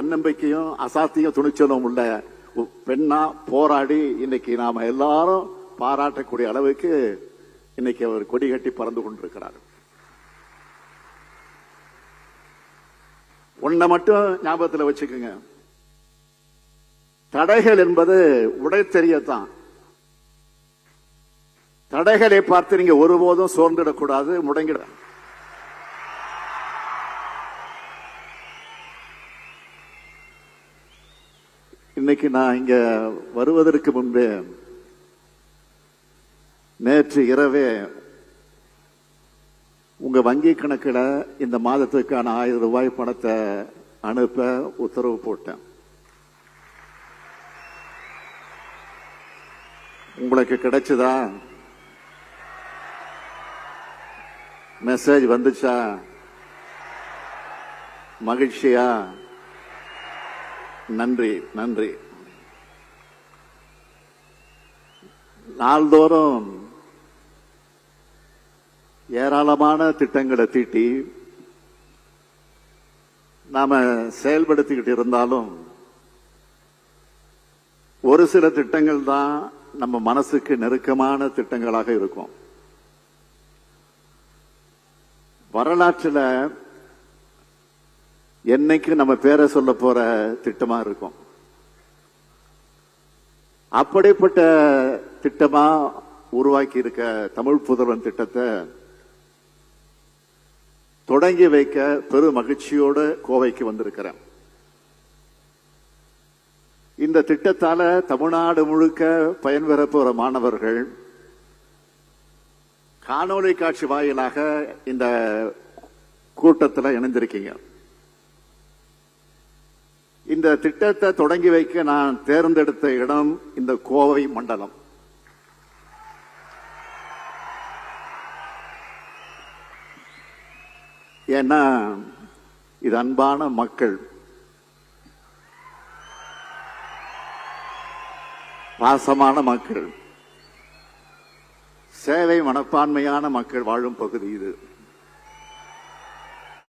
தன்னம்பிக்கையும் அசாத்திய துணிச்சலும் உள்ள பெண்ணா போராடி இன்னைக்கு நாம எல்லாரும் பாராட்டக்கூடிய அளவுக்கு இன்னைக்கு அவர் கொடி கட்டி பறந்து கொண்டிருக்கிறார். ஒன்ன மட்டும் ஞாபகத்தில் வச்சுக்கோங்க. தடைகள் என்பது உடை தெரியத்தான் தடைகளை பார்த்து நீங்க ஒருபோதும் சோர்ந்துடக்கூடாது முடங்கிட இன்னைக்கு நான் இங்க வருவதற்கு முன்பே நேற்று இரவே உங்க வங்கி கணக்கில் இந்த மாதத்துக்கான ஆயிரம் ரூபாய் பணத்தை அனுப்ப உத்தரவு போட்டேன். உங்களுக்கு கிடைச்சதா? மெசேஜ் வந்துச்சா? மகிழ்ச்சியா? நன்றி நன்றி. நாள்தோறும் ஏராளமான திட்டங்களை தீட்டி நாம செயல்படுத்திக்கிட்டு இருந்தாலும் ஒரு சில திட்டங்கள் தான் நம்ம மனசுக்கு நெருக்கமான திட்டங்களாக இருக்கும். வரலாற்றில் என்னைக்கு நம்ம பேரை சொல்ல போற திட்டமா இருக்கும். அப்படிப்பட்ட திட்டமா உருவாக்கி இருக்க தமிழ் புதல்வன் திட்டத்தை தொடங்கி வைக்க பெரு மகிழ்ச்சியோடு கோவைக்கு வந்திருக்கிறேன். இந்த திட்டத்தால தமிழ்நாடு முழுக்க பயன்பெற போற மாணவர்கள் காணொளி காட்சி வாயிலாக இந்த கூட்டத்தில் இணைந்திருக்கீங்க. இந்த திட்டத்தை தொடங்கி வைக்க நான் தேர்ந்தெடுத்த இடம் இந்த கோவை மண்டலம். ஏன்னா இது அன்பான மக்கள். பாசமான மக்கள். சேவை மனப்பான்மையான மக்கள் வாழும் பகுதி இது.